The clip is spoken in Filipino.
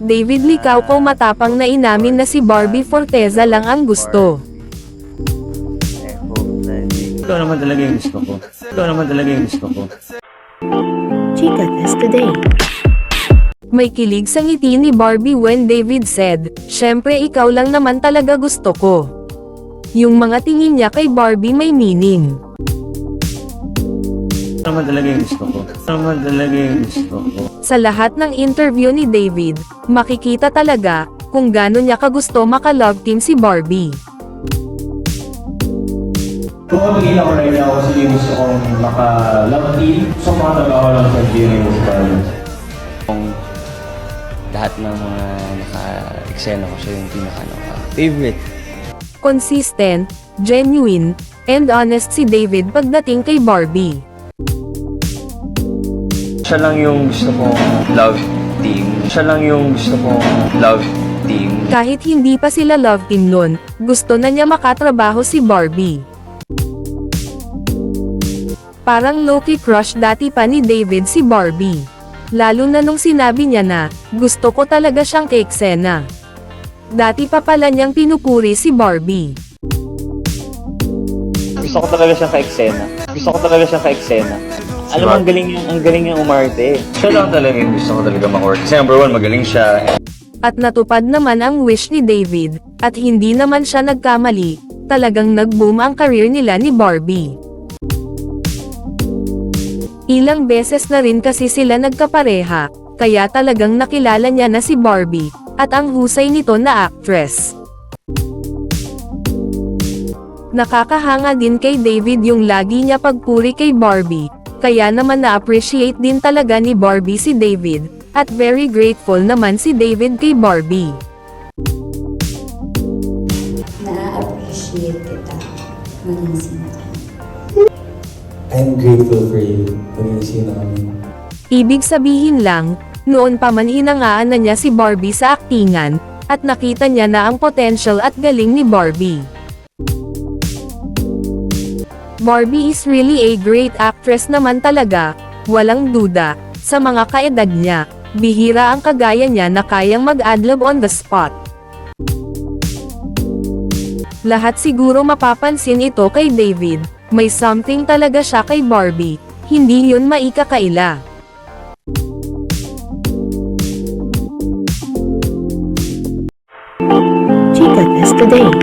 David Licauco matapang na inamin na si Barbie Forteza lang ang gusto. Ikaw naman talaga yung gusto ko. Ikaw naman talaga yung gusto ko. Chica Test Today. May kilig sa ngiti ni Barbie when David said, Syempre ikaw lang naman talaga gusto ko. Yung mga tingin niya kay Barbie may meaning. Ikaw naman talaga yung gusto ko. Ikaw naman talaga yung gusto ko. Sa lahat ng interview ni David, makikita talaga kung gaano niya kagusto maka-love team si Barbie. Kung pamigil ako right now kasi gusto kong maka-love team sa mga trabaho lang sa GMA Musical. lahat ng mga naka-eksena ko siya yung pinaka naka favorite. Consistent, genuine, and honest si David pagdating kay Barbie. Siya lang yung gusto kong love team. Siya lang yung gusto kong love team. Kahit hindi pa sila love team nun, gusto na niya makatrabaho si Barbie. Parang low-key crush dati pa ni David si Barbie. Lalo na nung sinabi niya na, gusto ko talaga siyang keksena. Dati pa pala niyang pinupuri si Barbie. Gusto ko talaga siyang ka-eksena. Gusto ko talaga siyang ka-eksena. Alam mo, ang galing yung, ang galing yung umarte. Siya lang talaga yung gusto ko talaga mag-work. Kasi number one, magaling siya. At natupad naman ang wish ni David, at hindi naman siya nagkamali, talagang nag-boom ang career nila ni Barbie. Ilang beses na rin kasi sila nagkapareha, kaya talagang nakilala niya na si Barbie, at ang husay nito na actress. Nakakahanga din kay David yung lagi niya pagpuri kay Barbie, kaya naman na-appreciate din talaga ni Barbie si David, at very grateful naman si David kay Barbie. na-appreciate kita maging sino ka. I'm grateful for you. Maging sino kami. Ibig sabihin lang, noon pa man hinangaan na niya si Barbie sa aktingan, at nakita niya na ang potential at galing ni Barbie. Barbie is really a great actress naman talaga, walang duda, sa mga kaedad niya, bihira ang kagaya niya na kayang mag-adlib on the spot. Lahat siguro mapapansin ito kay David, may something talaga siya kay Barbie, hindi yun maikakaila. Chica Test Today.